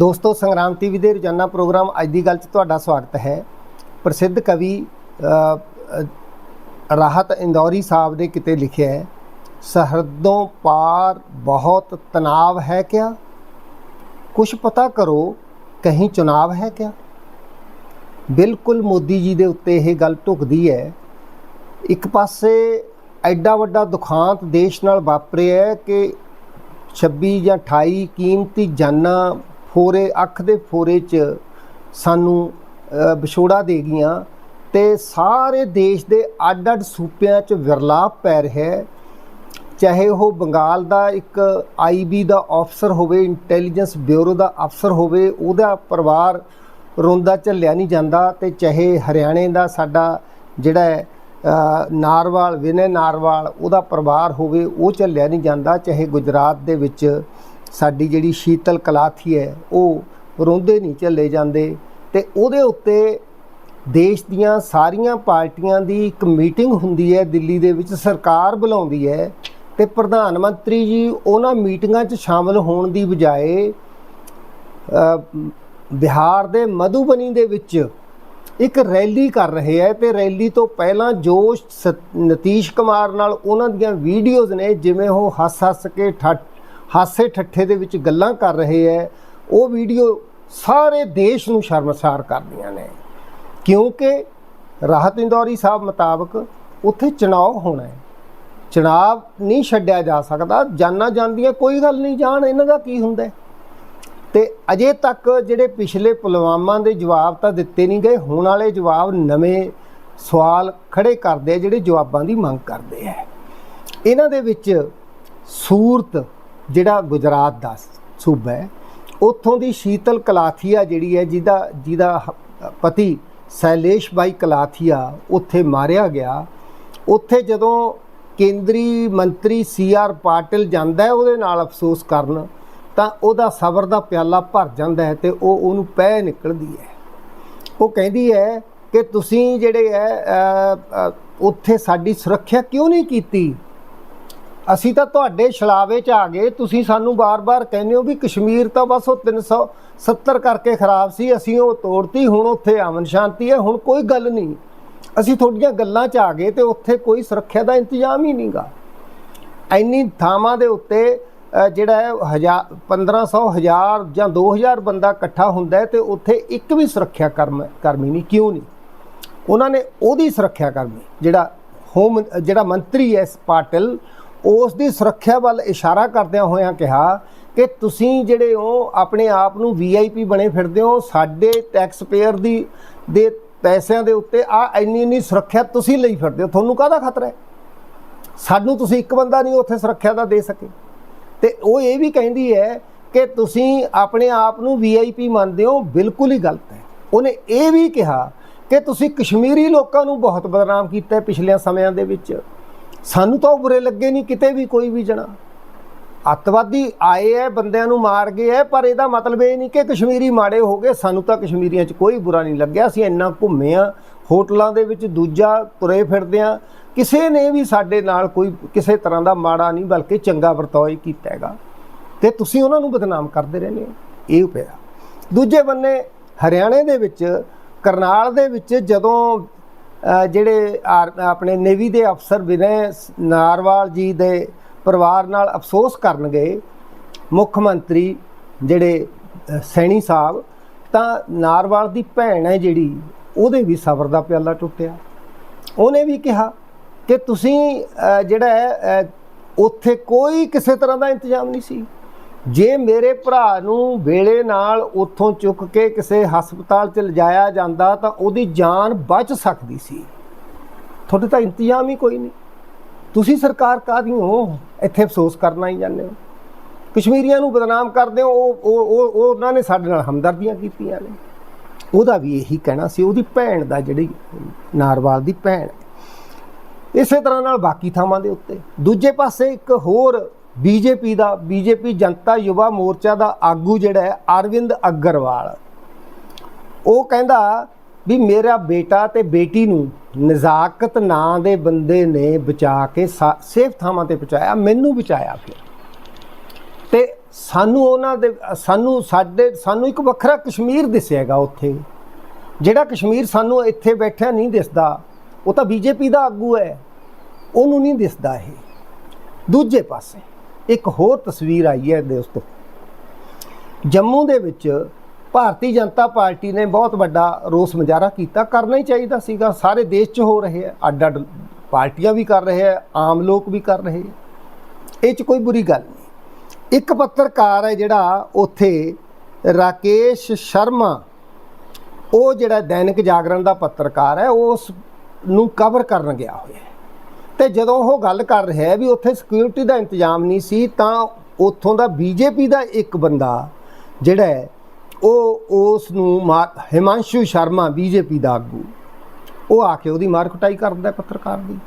ਦੋਸਤੋ, ਸੰਗਰਾਮ ਟੀਵੀ ਦੇ ਰੋਜ਼ਾਨਾ ਪ੍ਰੋਗਰਾਮ ਅੱਜ ਦੀ ਗੱਲ 'ਚ ਤੁਹਾਡਾ ਸਵਾਗਤ ਹੈ। ਪ੍ਰਸਿੱਧ ਕਵੀ ਰਾਹਤ ਇੰਦੌਰੀ ਸਾਹਿਬ ਨੇ ਕਿਤੇ ਲਿਖਿਆ ਹੈ, ਸਰਹੱਦੋਂ ਪਾਰ ਬਹੁਤ ਤਣਾਵ ਹੈ ਕਿਆ? ਕੁਛ ਪਤਾ ਕਰੋ, ਕਹੀਂ ਚੁਣਾਵ ਹੈ ਕਿਆ? ਬਿਲਕੁਲ ਮੋਦੀ ਜੀ ਦੇ ਉੱਤੇ ਇਹ ਗੱਲ ਢੁਕਦੀ ਹੈ, ਇੱਕ ਪਾਸੇ ਐਡਾ ਵੱਡਾ ਦੁਖਾਂਤ ਦੇਸ਼ ਨਾਲ ਵਾਪਰਿਆ ਕਿ 26 ਜਾਂ 28 ਕੀਮਤੀ ਜਾਨਾਂ ਫੋਰੇ, ਅੱਖ ਦੇ ਫੋਰੇ 'ਚ ਸਾਨੂੰ ਵਿਛੋੜਾ ਦੇ ਗਈਆਂ ਤੇ ਸਾਰੇ ਦੇਸ਼ ਦੇ ਅੱਡ-ਅੱਡ ਸੂਬਿਆਂ 'ਚ ਵਿਰਲਾਪ ਪੈ ਰਿਹਾ ਹੈ। ਚਾਹੇ ਉਹ ਬੰਗਾਲ ਦਾ ਇੱਕ ਆਈਬੀ ਦਾ ਅਫਸਰ ਹੋਵੇ ਇੰਟੈਲੀਜੈਂਸ ਬਿਊਰੋ ਦਾ ਅਫਸਰ ਹੋਵੇ, ਉਹਦਾ ਪਰਿਵਾਰ ਰੋਂਦਾ ਝੱਲਿਆ ਨਹੀਂ ਜਾਂਦਾ ਤੇ ਚਾਹੇ ਹਰਿਆਣੇ ਦਾ ਸਾਡਾ ਜਿਹੜਾ ਨਾਰਵਾਲ, ਵਿਨੇ ਨਾਰਵਾਲ ਉਹਦਾ ਪਰਿਵਾਰ ਹੋਵੇ, ਉਹ ਝੱਲਿਆ ਨਹੀਂ ਜਾਂਦਾ। ਚਾਹੇ ਗੁਜਰਾਤ ਦੇ ਵਿੱਚ ਸਾਡੀ ਜਿਹੜੀ ਸ਼ੀਤਲ ਕਲਾਥੀ ਹੈ, ਉਹ ਰੋਂਦੇ ਨਹੀਂ ਝੱਲੇ ਜਾਂਦੇ ਤੇ ਉਹਦੇ ਉੱਤੇ ਦੇਸ਼ ਦੀਆਂ ਸਾਰੀਆਂ ਪਾਰਟੀਆਂ ਦੀ ਇੱਕ ਮੀਟਿੰਗ ਹੁੰਦੀ ਹੈ ਦਿੱਲੀ ਦੇ ਵਿੱਚ, ਸਰਕਾਰ ਬੁਲਾਉਂਦੀ ਹੈ ਤੇ ਪ੍ਰਧਾਨ ਮੰਤਰੀ ਜੀ ਉਹਨਾਂ ਮੀਟਿੰਗਾਂ 'ਚ ਸ਼ਾਮਲ ਹੋਣ ਦੀ ਬਜਾਏ ਬਿਹਾਰ ਦੇ ਮਧੂਬਨੀ ਦੇ ਵਿੱਚ ਇੱਕ ਰੈਲੀ ਕਰ ਰਹੇ ਹੈ ਤੇ ਰੈਲੀ ਤੋਂ ਪਹਿਲਾਂ ਜੋ ਸ- ਨਤੀਸ਼ ਕੁਮਾਰ ਨਾਲ ਉਹਨਾਂ ਦੀਆਂ ਵੀਡੀਓਜ਼ ਨੇ ਜਿਵੇਂ ਉਹ ਹੱਸ-ਹੱਸ ਕੇ ਠੱਠ ਹਾਸੇ ਠੱਠੇ ਦੇ ਵਿੱਚ ਗੱਲਾਂ ਕਰ ਰਹੇ ਹੈ ਉਹ ਵੀਡੀਓ ਸਾਰੇ ਦੇਸ਼ ਨੂੰ ਸ਼ਰਮਸਾਰ ਕਰਦੀਆਂ ਨੇ। ਕਿਉਂਕਿ ਰਾਹਤ ਇੰਦੌਰੀ ਸਾਹਿਬ ਮੁਤਾਬਕ ਉੱਥੇ ਚੁਣਾਵ ਹੋਣਾ ਹੈ ਚੁਣਾਵ ਨਹੀਂ ਛੱਡਿਆ ਜਾ ਸਕਦਾ, ਜਾਨਾਂ ਜਾਂਦੀਆਂ ਕੋਈ ਗੱਲ ਨਹੀਂ ਜਾਣ ਇਹਨਾਂ ਦਾ ਕੀ ਹੁੰਦਾ ਹੈ ਤੇ ਅਜੇ ਤੱਕ ਜਿਹੜੇ ਪਿਛਲੇ ਪੁਲਵਾਮਾ ਦੇ ਜਵਾਬ ਤਾਂ ਦਿੱਤੇ ਨਹੀਂ ਗਏ, ਹੁਣ ਵਾਲੇ ਜਵਾਬ ਨਵੇਂ ਸਵਾਲ ਖੜੇ ਕਰਦੇ ਆ, ਜਿਹੜੇ ਜਵਾਬਾਂ ਦੀ ਮੰਗ ਕਰਦੇ ਆ ਇਹਨਾਂ ਦੇ ਵਿੱਚ ਸੂਰਤ ਜਿਹੜਾ ਗੁਜਰਾਤ ਦਾ ਸੂਬਾ ਹੈ, ਉੱਥੋਂ ਦੀ ਸ਼ੀਤਲ ਕਲਾਥੀਆ ਜਿਹੜੀ ਹੈ, ਜਿਹਦਾ ਜਿਹਦਾ ਹ- ਪਤੀ ਸੈਲੇਸ਼ ਬਾਈ ਕਲਾਥੀਆ ਉੱਥੇ ਮਾਰਿਆ ਗਿਆ। ਉੱਥੇ ਜਦੋਂ ਕੇਂਦਰੀ ਮੰਤਰੀ ਸੀ ਆਰ ਪਾਟਿਲ ਜਾਂਦਾ ਹੈ, ਉਹਦੇ ਨਾਲ ਅਫਸੋਸ ਕਰਨ, ਤਾਂ ਉਹਦਾ ਸਬਰ ਦਾ ਪਿਆਲਾ ਭਰ ਜਾਂਦਾ ਹੈ ਤੇ ਉਹ ਉਹਨੂੰ ਪੈ ਨਿਕਲਦੀ ਹੈ। ਉਹ ਕਹਿੰਦੀ ਹੈ ਕਿ ਤੁਸੀਂ ਜਿਹੜੇ ਹੈ ਉੱਥੇ ਸਾਡੀ ਸੁਰੱਖਿਆ ਕਿਉਂ ਨਹੀਂ ਕੀਤੀ? ਅਸੀਂ ਤਾਂ ਤੁਹਾਡੇ ਛਲਾਵੇ 'ਚ ਆ ਗਏ। ਤੁਸੀਂ ਸਾਨੂੰ ਬਾਰ-ਬਾਰ ਕਹਿੰਦੇ ਹੋ ਵੀ ਕਸ਼ਮੀਰ ਤਾਂ ਬਸ ਉਹ 370 ਕਰਕੇ ਖਰਾਬ ਸੀ। ਅਸੀਂ ਉਹ ਤੋੜਤੀ, ਹੁਣ ਉੱਥੇ ਅਮਨ ਸ਼ਾਂਤੀ ਹੈ। ਹੁਣ ਕੋਈ ਗੱਲ ਨਹੀਂ। ਅਸੀਂ ਤੁਹਾਡੀਆਂ ਗੱਲਾਂ 'ਚ ਆ ਗਏ ਤੇ ਉੱਥੇ ਕੋਈ ਸੁਰੱਖਿਆ ਦਾ ਇੰਤਜ਼ਾਮ ਹੀ ਨਹੀਂਗਾ। ਇੰਨੀ ਥਾਵਾਂ ਦੇ ਉੱਤੇ ਜਿਹੜਾ ਹੈ ਹਜ਼ਾਰ 1500 ਹਜ਼ਾਰ ਜਾਂ 2000 ਬੰਦਾ ਇਕੱਠਾ ਹੁੰਦਾ ਹੈ ਤੇ ਉੱਥੇ ਇੱਕ ਵੀ ਸੁਰੱਖਿਆ ਕਰਮ, ਕਰਮੀ ਨਹੀਂ, ਕਿਉਂ ਨਹੀਂ? ਉਹਨਾਂ ਨੇ ਉਹਦੀ ਸੁਰੱਖਿਆ ਕਰਮੀ ਜਿਹੜਾ ਹੋਮ, ਜਿਹੜਾ ਮੰਤਰੀ ਹੈ ਪਾਟਿਲ ਉਸ ਦੀ ਸੁਰੱਖਿਆ ਵੱਲ ਇਸ਼ਾਰਾ ਕਰਦਿਆਂ ਹੋਇਆਂ ਕਿਹਾ ਕਿ ਤੁਸੀਂ ਜਿਹੜੇ ਹੋ, ਆਪਣੇ ਆਪ ਨੂੰ ਵੀਆਈਪੀ ਬਣੇ ਫਿਰਦੇ ਹੋ। ਸਾਡੇ ਟੈਕਸ ਪੇਅਰ ਦੀ, ਦੇ ਪੈਸਿਆਂ ਦੇ ਉੱਤੇ ਆ ਇੰਨੀ ਇੰਨੀ ਸੁਰੱਖਿਆ ਤੁਸੀਂ ਲਈ ਫਿਰਦੇ ਹੋ। ਤੁਹਾਨੂੰ ਕਾਹਦਾ ਖਤਰਾ ਹੈ? ਸਾਨੂੰ ਤੁਸੀਂ ਇੱਕ ਬੰਦਾ ਨਹੀਂ ਉੱਥੇ ਸੁਰੱਖਿਆ ਦਾ ਦੇ ਸਕੇ। ਤੇ ਉਹ ਇਹ ਵੀ ਕਹਿੰਦੀ ਹੈ ਕਿ ਤੁਸੀਂ ਆਪਣੇ ਆਪ ਨੂੰ ਵੀਆਈਪੀ ਮੰਨਦੇ ਹੋ, ਬਿਲਕੁਲ ਹੀ ਗਲਤ ਹੈ। ਉਹਨੇ ਇਹ ਵੀ ਕਿਹਾ ਕਿ ਤੁਸੀਂ ਕਸ਼ਮੀਰੀ ਲੋਕਾਂ ਨੂੰ ਬਹੁਤ ਬਦਨਾਮ ਕੀਤਾ ਹੈ ਪਿਛਲੇ ਸਮਿਆਂ ਦੇ ਵਿੱਚ। ਸਾਨੂੰ ਤਾਂ ਉਹ ਬੁਰੇ ਲੱਗੇ ਨਹੀਂ, ਕਿਤੇ ਵੀ ਕੋਈ ਵੀ ਜਣਾ। ਅੱਤਵਾਦੀ ਆਏ ਐ, ਬੰਦਿਆਂ ਨੂੰ ਮਾਰ ਗਏ ਐ, ਪਰ ਇਹਦਾ ਮਤਲਬ ਇਹ ਨਹੀਂ ਕਿ ਕਸ਼ਮੀਰੀ ਮਾੜੇ ਹੋ ਗਏ। ਸਾਨੂੰ ਤਾਂ ਕਸ਼ਮੀਰੀਆਂ 'ਚ ਕੋਈ ਬੁਰਾ ਨਹੀਂ ਲੱਗਿਆ। ਅਸੀਂ ਇੰਨਾ ਘੁੰਮੇ ਆ, ਹੋਟਲਾਂ ਦੇ ਵਿੱਚ ਦੂਜਾ ਤੁਰੇ ਫਿਰਦੇ ਆ। ਕਿਸੇ ਨੇ ਵੀ ਸਾਡੇ ਨਾਲ ਕੋਈ ਕਿਸੇ ਤਰ੍ਹਾਂ ਦਾ ਮਾੜਾ ਨਹੀਂ, ਬਲਕਿ ਚੰਗਾ ਵਰਤਾਓ ਹੀ ਕੀਤਾ ਹੈਗਾ। ਤੇ ਤੁਸੀਂ ਉਹਨਾਂ ਨੂੰ ਬਦਨਾਮ ਕਰਦੇ ਰਹਿੰਦੇ ਹੋ। ਇਹ ਪਿਆ ਦੂਜੇ ਬੰਨੇ ਹਰਿਆਣੇ ਦੇ ਵਿੱਚ, ਕਰਨਾਲ ਦੇ ਵਿੱਚ ਜਦੋਂ ਜਿਹੜੇ ਆਰ- ਆਪਣੇ ਨੇਵੀ ਦੇ ਅਫਸਰ ਵਿਨੈ ਨਾਰਵਾਲ ਜੀ ਦੇ ਪਰਿਵਾਰ ਨਾਲ ਅਫਸੋਸ ਕਰਨ ਗਏ ਮੁੱਖ ਮੰਤਰੀ ਜਿਹੜੇ ਸੈਣੀ ਸਾਹਿਬ, ਤਾਂ ਨਾਰਵਾਲ ਦੀ ਭੈਣ ਹੈ ਜਿਹੜੀ, ਉਹਦੇ ਵੀ ਸਬਰ ਦਾ ਪਿਆਲਾ ਟੁੱਟਿਆ। ਉਹਨੇ ਵੀ ਕਿਹਾ ਕਿ ਤੁਸੀਂ ਜਿਹੜਾ ਉੱਥੇ ਕੋਈ ਕਿਸੇ ਤਰ੍ਹਾਂ ਦਾ ਇੰਤਜ਼ਾਮ ਨਹੀਂ ਸੀ। ਜੇ ਮੇਰੇ ਭਰਾ ਨੂੰ ਵੇਲੇ ਨਾਲ ਉੱਥੋਂ ਚੁੱਕ ਕੇ ਕਿਸੇ ਹਸਪਤਾਲ 'ਚ ਲਿਜਾਇਆ ਜਾਂਦਾ ਤਾਂ ਉਹਦੀ ਜਾਨ ਬਚ ਸਕਦੀ ਸੀ। ਤੁਹਾਡੇ ਤਾਂ ਇੰਤਜ਼ਾਮ ਹੀ ਕੋਈ ਨਹੀਂ। ਤੁਸੀਂ ਸਰਕਾਰ ਕਾਹਦੀ ਹੋ? ਇੱਥੇ ਅਫਸੋਸ ਕਰਨਾ ਹੀ ਜਾਂਦੇ ਹੋ। ਕਸ਼ਮੀਰੀਆਂ ਨੂੰ ਬਦਨਾਮ ਕਰਦੇ ਹੋ, ਉਹ ਉਹ ਉਹ- ਉਹ ਉਹਨਾਂ ਨੇ ਸਾਡੇ ਨਾਲ ਹਮਦਰਦੀਆਂ ਕੀਤੀਆਂ ਨੇ। ਉਹਦਾ ਵੀ ਇਹੀ ਕਹਿਣਾ ਸੀ, ਉਹਦੀ ਭੈਣ ਦਾ ਜਿਹੜੀ ਨਾਰਵਾਲ ਦੀ ਭੈਣ। ਇਸੇ ਤਰ੍ਹਾਂ ਨਾਲ ਬਾਕੀ ਥਾਵਾਂ ਦੇ ਉੱਤੇ। ਦੂਜੇ ਪਾਸੇ ਇੱਕ ਹੋਰ ਬੀਜੇਪੀ ਦਾ, ਬੀਜੇਪੀ ਜਨਤਾ ਯੁਵਾ ਮੋਰਚਾ ਦਾ ਆਗੂ ਜਿਹੜਾ ਹੈ, ਅਰਵਿੰਦ ਅਗਰਵਾਲ। ਉਹ ਕਹਿੰਦਾ ਵੀ ਮੇਰਾ ਬੇਟਾ ਤੇ ਬੇਟੀ ਨੂੰ ਨਜ਼ਾਕਤ ਨਾਂ ਦੇ ਬੰਦੇ ਨੇ ਬਚਾ ਕੇ ਸਾ- ਸੇਫ ਥਾਵਾਂ ਤੇ ਪਹੁੰਚਾਇਆ, ਮੈਨੂੰ ਬਚਾਇਆ ਫਿਰ। ਤੇ ਸਾਨੂੰ ਉਹਨਾਂ ਦੇ, ਸਾਨੂੰ ਸਾਡੇ, ਸਾਨੂੰ ਇੱਕ ਵੱਖਰਾ ਕਸ਼ਮੀਰ ਦਿਸਿਆਗਾ ਉੱਥੇ। ਜਿਹੜਾ ਕਸ਼ਮੀਰ ਸਾਨੂੰ ਇੱਥੇ ਬੈਠਿਆ ਨਹੀਂ ਦਿਸਦਾ, ਉਹ ਤਾਂ ਬੀਜੇਪੀ ਦਾ ਆਗੂ ਹੈ। ਉਹਨੂੰ ਨਹੀਂ ਦਿਸਦਾ ਇਹ। ਦੂਜੇ ਪਾਸੇ ਇੱਕ ਹੋਰ ਤਸਵੀਰ ਆਈ ਹੈ ਦੋਸਤੋ ਜੰਮੂ ਦੇ ਵਿੱਚ ਭਾਰਤੀ ਜਨਤਾ ਪਾਰਟੀ ਨੇ ਬਹੁਤ ਵੱਡਾ ਰੋਸ ਮੁਜ਼ਾਹਰਾ ਕੀਤਾ। ਕਰਨਾ ਹੀ ਚਾਹੀਦਾ ਸੀਗਾ। ਸਾਰੇ ਦੇਸ਼ 'ਚ ਹੋ ਰਹੇ ਆ। ਅੱਡ ਅੱਡ ਪਾਰਟੀਆਂ ਵੀ ਕਰ ਰਹੇ ਆ। ਆਮ ਲੋਕ ਵੀ ਕਰ ਰਹੇ ਆ। ਇਹ 'ਚ ਕੋਈ ਬੁਰੀ ਗੱਲ ਨਹੀਂ। ਇੱਕ ਪੱਤਰਕਾਰ ਹੈ ਜਿਹੜਾ ਉੱਥੇ ਰਾਕੇਸ਼ ਸ਼ਰਮਾ, ਉਹ ਜਿਹੜਾ ਦੈਨਿਕ ਜਾਗਰਣ ਦਾ ਪੱਤਰਕਾਰ ਹੈ, ਉਸ ਨੂੰ ਕਵਰ ਕਰਨ ਗਿਆ ਹੋਇਆ ਤੇ ਜਦੋਂ ਉਹ ਗੱਲ ਕਰ ਰਿਹਾ ਵੀ ਉੱਥੇ ਸਿਕਿਉਰਿਟੀ ਦਾ ਇੰਤਜ਼ਾਮ ਨਹੀਂ ਸੀ, ਤਾਂ ਉੱਥੋਂ ਦਾ ਬੀਜੇਪੀ ਦਾ ਇੱਕ ਬੰਦਾ ਜਿਹੜਾ ਉਹ ਉਸ ਨੂੰ ਮਾ- ਹਿਮਾਂਸ਼ੂ ਸ਼ਰਮਾ ਬੀਜੇਪੀ ਦਾ ਆਗੂ, ਉਹ ਆ ਕੇ ਉਹਦੀ ਮਾਰ ਕੁਟਾਈ ਕਰਦਾ ਪੱਤਰਕਾਰ ਦੀ।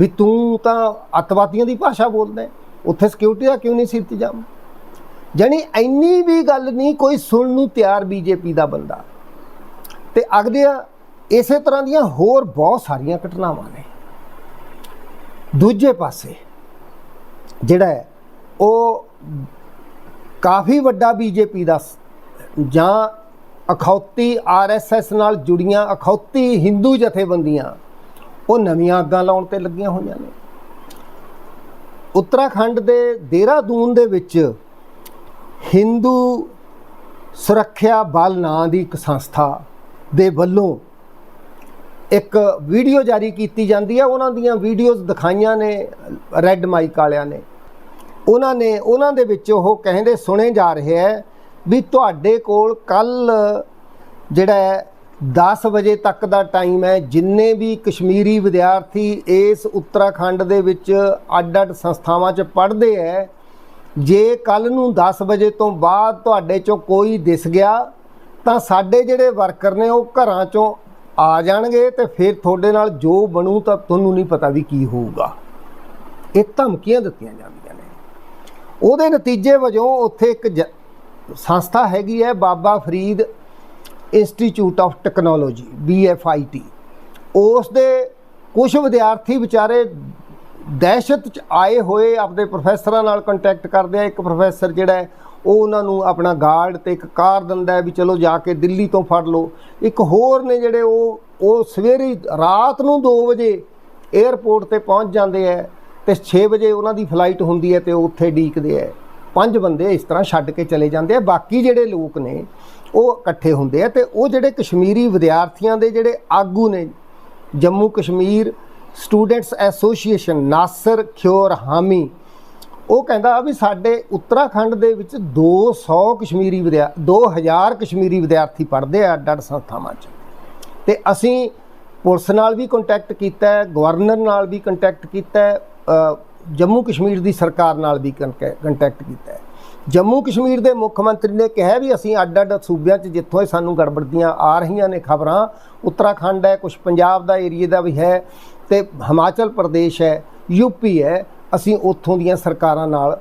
ਵੀ ਤੂੰ ਤਾਂ ਅੱਤਵਾਦੀਆਂ ਦੀ ਭਾਸ਼ਾ ਬੋਲਦਾ ਉੱਥੇ ਸਿਕਿਉਰਿਟੀ ਦਾ ਕਿਉਂ ਨਹੀਂ ਸੀ ਇੰਤਜ਼ਾਮ? ਜਾਣੀ ਇੰਨੀ ਵੀ ਗੱਲ ਨਹੀਂ ਕੋਈ ਸੁਣਨ ਨੂੰ ਤਿਆਰ ਬੀਜੇਪੀ ਦਾ ਬੰਦਾ। ਤੇ ਅਗਦੇ ਇਸੇ ਤਰ੍ਹਾਂ ਦੀਆਂ ਹੋਰ ਬਹੁਤ ਸਾਰੀਆਂ ਘਟਨਾਵਾਂ ਨੇ। ਦੂਜੇ ਪਾਸੇ ਜਿਹੜਾ ਉਹ ਕਾਫੀ ਵੱਡਾ ਬੀਜੇਪੀ ਦਾ ਜਾਂ ਅਖੌਤੀ ਆਰਐਸਐਸ ਨਾਲ ਜੁੜੀਆਂ ਅਖੌਤੀ ਹਿੰਦੂ ਜਥੇਬੰਦੀਆਂ, ਉਹ ਨਵੀਆਂ ਅੱਗਾਂ ਲਾਉਣ ਤੇ ਲੱਗੀਆਂ ਹੋਈਆਂ ਨੇ। ਉੱਤਰਾਖੰਡ ਦੇ ਦੇਹਰਾਦੂਨ ਦੇ ਵਿੱਚ ਹਿੰਦੂ ਸੁਰੱਖਿਆ ਬਲ ਨਾਂ ਦੀ ਇੱਕ ਸੰਸਥਾ ਦੇ ਵੱਲੋਂ ਇੱਕ ਵੀਡੀਓ ਜਾਰੀ ਕੀਤੀ ਜਾਂਦੀ ਹੈ ਉਹਨਾਂ ਦੀਆਂ ਵੀਡੀਓਜ਼ ਦਿਖਾਈਆਂ ਨੇ ਰੈੱਡ ਮਾਈਕ ਵਾਲਿਆਂ ਨੇ। ਉਹਨਾਂ ਨੇ, ਉਹਨਾਂ ਦੇ ਵਿੱਚ ਉਹ ਕਹਿੰਦੇ ਸੁਣੇ ਜਾ ਰਹੇ ਹੈ ਵੀ ਤੁਹਾਡੇ ਕੋਲ ਕੱਲ ਜਿਹੜਾ ਹੈ 10 ਵਜੇ ਤੱਕ ਦਾ ਟਾਈਮ ਹੈ ਜਿੰਨੇ ਵੀ ਕਸ਼ਮੀਰੀ ਵਿਦਿਆਰਥੀ ਇਸ ਉੱਤਰਾਖੰਡ ਦੇ ਵਿੱਚ ਅੱਡ-ਅੱਡ ਸੰਸਥਾਵਾਂ 'ਚ ਪੜ੍ਹਦੇ ਹੈ ਜੇ ਕੱਲ ਨੂੰ 10 ਵਜੇ ਤੋਂ ਬਾਅਦ ਤੁਹਾਡੇ 'ਚੋਂ ਕੋਈ ਦਿਸ ਗਿਆ, ਤਾਂ ਸਾਡੇ ਜਿਹੜੇ ਵਰਕਰ ਨੇ ਉਹ ਘਰਾਂ 'ਚੋਂ ਆ ਜਾਣਗੇ ਤੇ ਫਿਰ ਤੁਹਾਡੇ ਨਾਲ ਜੋ ਬਣੂ ਤਾਂ ਤੁਹਾਨੂੰ ਨਹੀਂ ਪਤਾ ਵੀ ਕੀ ਹੋਊਗਾ। ਇਹ ਧਮਕੀਆਂ ਦਿੱਤੀਆਂ ਜਾਂਦੀਆਂ ਨੇ। ਉਹਦੇ ਨਤੀਜੇ ਵਜੋਂ ਉੱਥੇ ਇੱਕ ਜ- ਸੰਸਥਾ ਹੈਗੀ ਹੈ Baba Farid institute of technology BFIT ਉਸ ਦੇ ਕੁਝ ਵਿਦਿਆਰਥੀ ਵਿਚਾਰੇ ਦਹਿਸ਼ਤ ਚ ਆਏ ਹੋਏ ਆਪਣੇ ਪ੍ਰੋਫੈਸਰਾਂ ਨਾਲ ਕੰਟੈਕਟ ਕਰਦੇ ਆ। ਇੱਕ ਪ੍ਰੋਫੈਸਰ ਜਿਹੜਾ ਉਹ ਉਹਨਾਂ ਨੂੰ ਆਪਣਾ ਗਾਰਡ ਤੇ ਇੱਕ ਕਾਰ ਦਿੰਦਾ ਵੀ ਚਲੋ ਜਾ ਕੇ ਦਿੱਲੀ ਤੋਂ ਫੜ ਲਓ। ਇੱਕ ਹੋਰ ਨੇ ਜਿਹੜੇ ਉਹ ਉਹ ਸਵੇਰੇ ਰਾਤ ਨੂੰ 2 ਵਜੇ 에ਅਰਪੋਰਟ ਤੇ ਪਹੁੰਚ ਜਾਂਦੇ ਆ ਤੇ 6 ਵਜੇ ਉਹਨਾਂ ਦੀ ਫਲਾਈਟ ਹੁੰਦੀ ਹੈ ਤੇ ਉਹ ਉੱਥੇ ਡੀਕਦੇ ਆ ਪੰਜ ਬੰਦੇ ਇਸ ਤਰ੍ਹਾਂ ਛੱਡ ਕੇ ਚਲੇ ਜਾਂਦੇ ਆ ਬਾਕੀ ਜਿਹੜੇ ਲੋਕ ਨੇ, ਉਹ ਇਕੱਠੇ ਹੁੰਦੇ ਆ ਤੇ ਉਹ ਜਿਹੜੇ ਕਸ਼ਮੀਰੀ ਵਿਦਿਆਰਥੀਆਂ ਦੇ ਜਿਹੜੇ ਆਗੂ ਨੇ, Jammu Kashmir students association Nasir Khuehami ਉਹ ਕਹਿੰਦਾ ਵੀ ਸਾਡੇ ਉੱਤਰਾਖੰਡ ਦੇ ਵਿੱਚ 200 ਕਸ਼ਮੀਰੀ ਵਿਦਿਆ 2000 ਕਸ਼ਮੀਰੀ ਵਿਦਿਆਰਥੀ ਪੜ੍ਹਦੇ ਆ ਅੱਡ ਅੱਡ ਸੰਸਥਾਵਾਂ 'ਚ। ਤੇ ਅਸੀਂ ਪੁਲਿਸ ਨਾਲ ਵੀ ਕੰਟੈਕਟ ਕੀਤਾ ਹੈ, ਗਵਰਨਰ ਨਾਲ ਵੀ ਕੰਟੈਕਟ ਕੀਤਾ ਹੈ ਜੰਮੂ ਕਸ਼ਮੀਰ ਦੀ ਸਰਕਾਰ ਨਾਲ ਵੀ ਕੰਟੈਕਟ ਕੀਤਾ ਹੈ। ਜੰਮੂ ਕਸ਼ਮੀਰ ਦੇ ਮੁੱਖ ਮੰਤਰੀ ਨੇ ਕਿਹਾ ਵੀ ਅਸੀਂ ਅੱਡ ਅੱਡ ਸੂਬਿਆਂ 'ਚ ਜਿੱਥੋਂ ਇਹ ਸਾਨੂੰ ਗੜਬੜਦੀਆਂ ਆ ਰਹੀਆਂ ਨੇ ਖਬਰਾਂ, ਉੱਤਰਾਖੰਡ ਹੈ ਕੁਝ ਪੰਜਾਬ ਦਾ ਏਰੀਆ ਦਾ ਵੀ ਹੈ ਤੇ ਹਿਮਾਚਲ ਪ੍ਰਦੇਸ਼ ਹੈ ਯੂਪੀ ਹੈ ਅਸੀਂ ਉੱਥੋਂ ਦੀਆਂ ਸਰਕਾਰਾਂ ਨਾਲ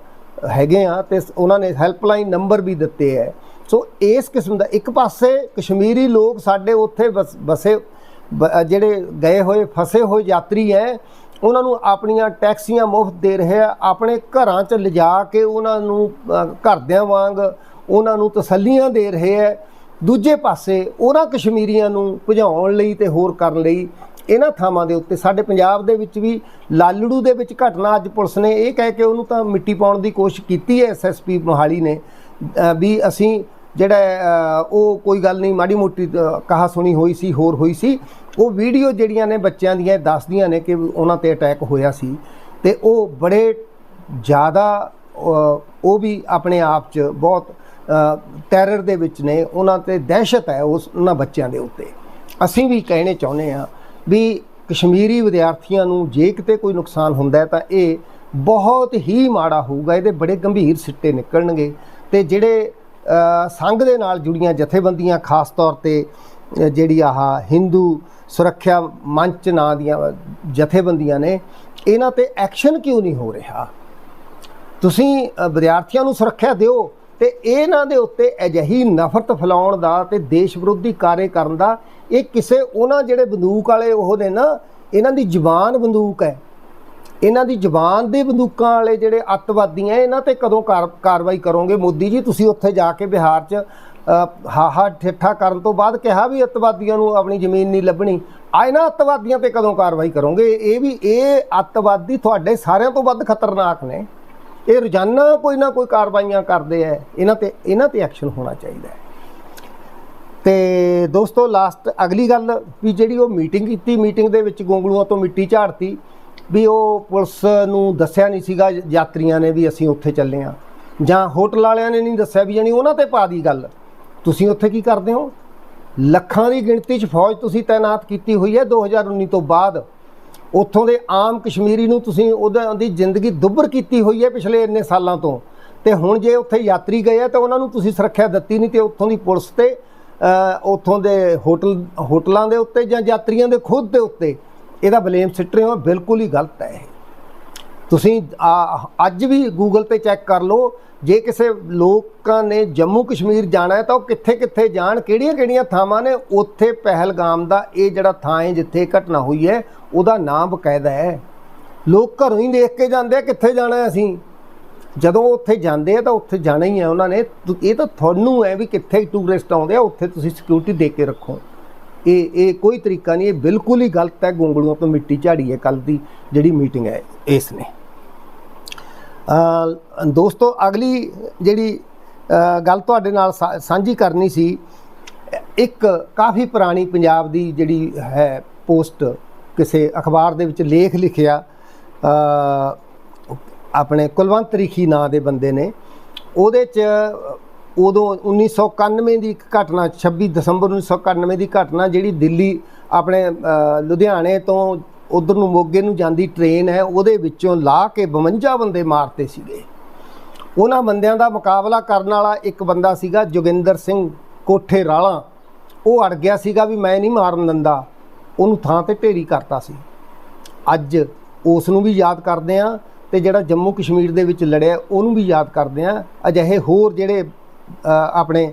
ਹੈਗੇ ਆ ਤੇ ਉਹਨਾਂ ਨੇ ਹੈਲਪਲਾਈਨ ਨੰਬਰ ਵੀ ਦਿੱਤੇ ਹੈ। ਸੋ ਇਸ ਕਿਸਮ ਦਾ ਇੱਕ ਪਾਸੇ ਕਸ਼ਮੀਰੀ ਲੋਕ ਸਾਡੇ ਉੱਥੇ ਬਸ- ਬਸੇ ਬ- ਜਿਹੜੇ ਗਏ ਹੋਏ, ਫਸੇ ਹੋਏ ਯਾਤਰੀ ਹੈ, ਉਹਨਾਂ ਨੂੰ ਆਪਣੀਆਂ ਟੈਕਸੀਆਂ ਮੁਫਤ ਦੇ ਰਹੇ ਆ, ਆਪਣੇ ਘਰਾਂ 'ਚ ਲਿਜਾ ਕੇ ਉਹਨਾਂ ਨੂੰ ਘਰਦਿਆਂ ਵਾਂਗ ਉਹਨਾਂ ਨੂੰ ਤਸੱਲੀਆਂ ਦੇ ਰਹੇ ਹੈ। ਦੂਜੇ ਪਾਸੇ ਉਹਨਾਂ ਕਸ਼ਮੀਰੀਆਂ ਨੂੰ ਭਜਾਉਣ ਲਈ ਤੇ ਹੋਰ ਕਰਨ ਲਈ ਇਹਨਾਂ ਥਾਵਾਂ ਦੇ ਉੱਤੇ ਸਾਡੇ ਪੰਜਾਬ ਦੇ ਵਿੱਚ ਵੀ ਲਾਲੜੂ ਦੇ ਵਿੱਚ ਘਟਨਾ ਅੱਜ ਪੁਲਿਸ ਨੇ ਇਹ ਕਹਿ ਕੇ ਉਹਨੂੰ ਤਾਂ ਮਿੱਟੀ ਪਾਉਣ ਦੀ ਕੋਸ਼ਿਸ਼ ਕੀਤੀ ਹੈ ਐਸਐਸਪੀ ਮੋਹਾਲੀ ਨੇ। ਵੀ ਅਸੀਂ ਜਿਹੜਾ ਉਹ ਕੋਈ ਗੱਲ ਨਹੀਂ, ਮਾੜੀ ਮੋਟੀ ਕਹਾ ਸੁਣੀ ਹੋਈ ਸੀ, ਹੋਰ ਹੋਈ ਸੀ। ਉਹ ਵੀਡੀਓ ਜਿਹੜੀਆਂ ਨੇ ਬੱਚਿਆਂ ਦੀਆਂ ਦੱਸਦੀਆਂ ਨੇ ਕਿ ਉਹਨਾਂ ਤੇ ਅਟੈਕ ਹੋਇਆ ਸੀ। ਤੇ ਉਹ ਬੜੇ ਜ਼ਿਆਦਾ ਉਹ ਵੀ ਆਪਣੇ ਆਪ 'ਚ ਬਹੁਤ ਟੈਰਰ ਦੇ ਵਿੱਚ ਨੇ। ਉਹਨਾਂ ਤੇ ਦਹਿਸ਼ਤ ਹੈ ਉਸ, ਉਹਨਾਂ ਬੱਚਿਆਂ ਦੇ ਉੱਤੇ। ਅਸੀਂ ਵੀ ਕਹਿਣੇ ਚਾਹੁੰਦੇ ਆ ਵੀ ਕਸ਼ਮੀਰੀ ਵਿਦਿਆਰਥੀਆਂ ਨੂੰ ਜੇ ਕਿਤੇ ਕੋਈ ਨੁਕਸਾਨ ਹੁੰਦਾ ਹੈ ਤਾਂ ਇਹ ਬਹੁਤ ਹੀ ਮਾੜਾ ਹੋਊਗਾ, ਇਹਦੇ ਬੜੇ ਗੰਭੀਰ ਸਿੱਟੇ ਨਿਕਲਣਗੇ ਤੇ ਜਿਹੜੇ ਸੰਘ ਦੇ ਨਾਲ ਜੁੜੀਆਂ ਜਥੇਬੰਦੀਆਂ, ਖਾਸ ਤੌਰ ਤੇ ਜਿਹੜੀ ਆਹ ਹਿੰਦੂ ਸੁਰੱਖਿਆ ਮੰਚ ਨਾਂ ਦੀਆਂ ਜਥੇਬੰਦੀਆਂ ਨੇ, ਇਹਨਾਂ ਤੇ ਐਕਸ਼ਨ ਕਿਉਂ ਨਹੀਂ ਹੋ ਰਿਹਾ? ਤੁਸੀਂ ਵਿਦਿਆਰਥੀਆਂ ਨੂੰ ਸੁਰੱਖਿਆ ਦਿਓ ਤੇ ਇਹਨਾਂ ਦੇ ਉੱਤੇ ਅਜਿਹੀ ਨਫ਼ਰਤ ਫੈਲਾਉਣ ਦਾ ਤੇ ਦੇਸ਼ ਵਿਰੋਧੀ ਕਾਰੇ ਕਰਨ ਦਾ, ਇਹ ਕਿਸੇ ਉਹਨਾਂ ਜਿਹੜੇ ਬੰਦੂਕ ਵਾਲੇ ਉਹ ਨੇ ਨਾ, ਇਹਨਾਂ ਦੀ ਜ਼ੁਬਾਨ ਬੰਦੂਕ ਹੈ। ਇਹਨਾਂ ਦੀ ਜ਼ਬਾਨ ਦੇ ਬੰਦੂਕਾਂ ਵਾਲੇ ਜਿਹੜੇ ਅੱਤਵਾਦੀ ਆ ਇਹਨਾਂ ਤੇ ਕਦੋਂ ਕਾਰ- ਕਾਰਵਾਈ ਕਰੋਗੇ? ਮੋਦੀ ਜੀ, ਤੁਸੀਂ ਉੱਥੇ ਜਾ ਕੇ ਬਿਹਾਰ 'ਚ ਹਾਹਾ ਠੇਠਾ ਕਰਨ ਤੋਂ ਬਾਅਦ ਕਿਹਾ ਵੀ ਅੱਤਵਾਦੀਆਂ ਨੂੰ ਆਪਣੀ ਜ਼ਮੀਨ ਨਹੀਂ ਲੱਭਣੀ। ਆ ਇਹਨਾਂ ਅੱਤਵਾਦੀਆਂ ਤੇ ਕਦੋਂ ਕਾਰਵਾਈ ਕਰੋਗੇ? ਇਹ ਵੀ, ਇਹ ਅੱਤਵਾਦੀ ਤੁਹਾਡੇ ਸਾਰਿਆਂ ਤੋਂ ਵੱਧ ਖਤਰਨਾਕ ਨੇ। ਇਹ ਰੋਜ਼ਾਨਾ ਕੋਈ ਨਾ ਕੋਈ ਕਾਰਵਾਈਆਂ ਕਰਦੇ ਆ, ਇਹਨਾਂ ਤੇ ਇਹਨਾਂ ਤੇ ਐਕਸ਼ਨ ਹੋਣਾ ਚਾਹੀਦਾ ਹੈ। ਤੇ ਦੋਸਤੋ ਲਾਸਟ ਅਗਲੀ ਗੱਲ ਵੀ ਜਿਹੜੀ ਉਹ ਮੀਟਿੰਗ ਕੀਤੀ ਮੀਟਿੰਗ ਦੇ ਵਿੱਚ ਗੋਂਗਲੂਆਂ ਤੋਂ ਮਿੱਟੀ ਝਾੜਤੀ ਵੀ ਉਹ ਪੁਲਿਸ ਨੂੰ ਦੱਸਿਆ ਨਹੀਂ ਸੀਗਾ, ਯਾਤਰੀਆਂ ਨੇ ਵੀ ਅਸੀਂ ਉੱਥੇ ਚੱਲੇ ਆ ਜਾਂ ਹੋਟਲ ਵਾਲਿਆਂ ਨੇ ਨਹੀਂ ਦੱਸਿਆ ਵੀ ਜਾਨੀ ਉਹਨਾਂ ਤੇ ਪਾ ਦੀ ਗੱਲ। ਤੁਸੀਂ ਉੱਥੇ ਕੀ ਕਰਦੇ ਹੋ? ਲੱਖਾਂ ਦੀ ਗਿਣਤੀ 'ਚ ਫੌਜ ਤੁਸੀਂ ਤਾਇਨਾਤ ਕੀਤੀ ਹੋਈ ਹੈ 2019 ਤੋਂ ਬਾਅਦ। ਉੱਥੋਂ ਦੇ ਆਮ ਕਸ਼ਮੀਰੀ ਨੂੰ ਤੁਸੀਂ ਉਹਦਾ ਦੀ ਜ਼ਿੰਦਗੀ ਦੁੱਭਰ ਕੀਤੀ ਹੋਈ ਹੈ ਪਿਛਲੇ ਇੰਨੇ ਸਾਲਾਂ ਤੋਂ। ਤੇ ਹੁਣ ਜੇ ਉੱਥੇ ਯਾਤਰੀ ਗਏ ਆ ਤਾਂ ਉਹਨਾਂ ਨੂੰ ਤੁਸੀਂ ਸੁਰੱਖਿਆ ਦਿੱਤੀ ਨਹੀਂ ਤੇ ਉੱਥੋਂ ਦੀ ਪੁਲਿਸ ਤੇ ਉੱਥੋਂ ਦੇ ਹੋਟਲ, ਹੋਟਲਾਂ ਦੇ ਉੱਤੇ ਜਾਂ ਯਾਤਰੀਆਂ ਦੇ ਖੁਦ ਦੇ ਉੱਤੇ ਇਹਦਾ ਬਲੇਮ ਸਿੱਟ ਰਹੇ ਹੋ ਬਿਲਕੁਲ ਹੀ ਗਲਤ ਹੈ ਇਹ। ਤੁਸੀਂ ਅੱਜ ਵੀ ਗੂਗਲ ਤੇ ਚੈੱਕ ਕਰ ਲਓ, ਜੇ ਕਿਸੇ ਲੋਕਾਂ ਨੇ ਜੰਮੂ ਕਸ਼ਮੀਰ ਜਾਣਾ ਹੈ ਤਾਂ ਉਹ ਕਿੱਥੇ ਕਿੱਥੇ ਜਾਣ, ਕਿਹੜੀਆਂ ਕਿਹੜੀਆਂ ਥਾਵਾਂ ਨੇ, ਉੱਥੇ ਪਹਿਲਗਾਮ ਦਾ ਇਹ ਜਿਹੜਾ ਥਾਂ ਹੈ ਜਿੱਥੇ ਇਹ ਘਟਨਾ ਹੋਈ ਹੈ ਉਹਦਾ ਨਾਮ ਬਕਾਇਦਾ ਹੈ। ਲੋਕ ਘਰੋਂ ਹੀ ਦੇਖ ਕੇ ਜਾਂਦੇ ਆ, ਕਿੱਥੇ ਜਾਣਾ ਅਸੀਂ? ਜਦੋਂ ਉੱਥੇ ਜਾਂਦੇ ਆ ਤਾਂ ਉੱਥੇ ਜਾਣਾ ਹੀ ਹੈ ਉਹਨਾਂ ਨੇ। ਇਹ ਤਾਂ ਤੁਹਾਨੂੰ ਹੈ ਵੀ ਕਿੱਥੇ ਟੂਰਿਸਟ ਆਉਂਦੇ ਆ, ਉੱਥੇ ਤੁਸੀਂ ਸਿਕਿਉਰਿਟੀ ਦੇ ਕੇ ਰੱਖੋ। ਇਹ ਇਹ ਕੋਈ ਤਰੀਕਾ ਨਹੀਂ, ਇਹ ਬਿਲਕੁਲ ਹੀ ਗਲਤ ਹੈ। ਗੋਂਗਲੂਆਂ ਤੋਂ ਮਿੱਟੀ ਝਾੜੀ ਹੈ ਕੱਲ ਦੀ ਜਿਹੜੀ ਮੀਟਿੰਗ ਹੈ ਇਸ ਨੇ। ਦੋਸਤੋ, ਅਗਲੀ ਜਿਹੜੀ ਗੱਲ ਤੁਹਾਡੇ ਨਾਲ ਸਾ- ਸਾਂਝੀ ਕਰਨੀ ਸੀ, ਇੱਕ ਕਾਫੀ ਪੁਰਾਣੀ ਪੰਜਾਬ ਦੀ ਜਿਹੜੀ ਹੈ ਪੋਸਟ ਕਿਸੇ ਅਖਬਾਰ ਦੇ ਵਿੱਚ ਲੇਖ ਲਿਖਿਆ ਆਪਣੇ ਕੁਲਵੰਤ ਰਿਖੀ ਨਾਂ ਦੇ ਬੰਦੇ ਨੇ। ਉਹਦੇ ਚ ਉਦੋਂ 1991 ਦੀ ਇੱਕ ਘਟਨਾ 26 ਦਸੰਬਰ 1991 ਦੀ ਘਟਨਾ, ਜਿਹੜੀ ਦਿੱਲੀ ਆਪਣੇ ਲੁਧਿਆਣੇ ਤੋਂ ਉਧਰ ਨੂੰ ਮੋਗੇ ਨੂੰ ਜਾਂਦੀ ਟ੍ਰੇਨ ਹੈ, ਉਹਦੇ ਵਿੱਚੋਂ ਲਾ ਕੇ 52 ਬੰਦੇ ਮਾਰਤੇ ਸੀਗੇ। ਉਹਨਾਂ ਬੰਦਿਆਂ ਦਾ ਮੁਕਾਬਲਾ ਕਰਨ ਵਾਲਾ ਇੱਕ ਬੰਦਾ ਸੀਗਾ ਜੋਗਿੰਦਰ ਸਿੰਘ ਕੋਠੇ ਰਾਲਾ ਉਹ ਅੜ ਗਿਆ ਸੀਗਾ ਵੀ ਮੈਂ ਨਹੀਂ ਮਾਰਨ ਦਿੰਦਾ। ਉਹਨੂੰ ਥਾਂ ਤੇ ਢੇਰੀ ਕਰਤਾ ਸੀ। ਅੱਜ ਉਸ ਨੂੰ ਵੀ ਯਾਦ ਕਰਦੇ ਆ ਤੇ ਜਿਹੜਾ ਜੰਮੂ ਕਸ਼ਮੀਰ ਦੇ ਵਿੱਚ ਲੜਿਆ ਉਹਨੂੰ ਵੀ ਯਾਦ ਕਰਦੇ ਆ ਅਜਿਹੇ ਹੋਰ ਜਿਹੜੇ ਆਪਣੇ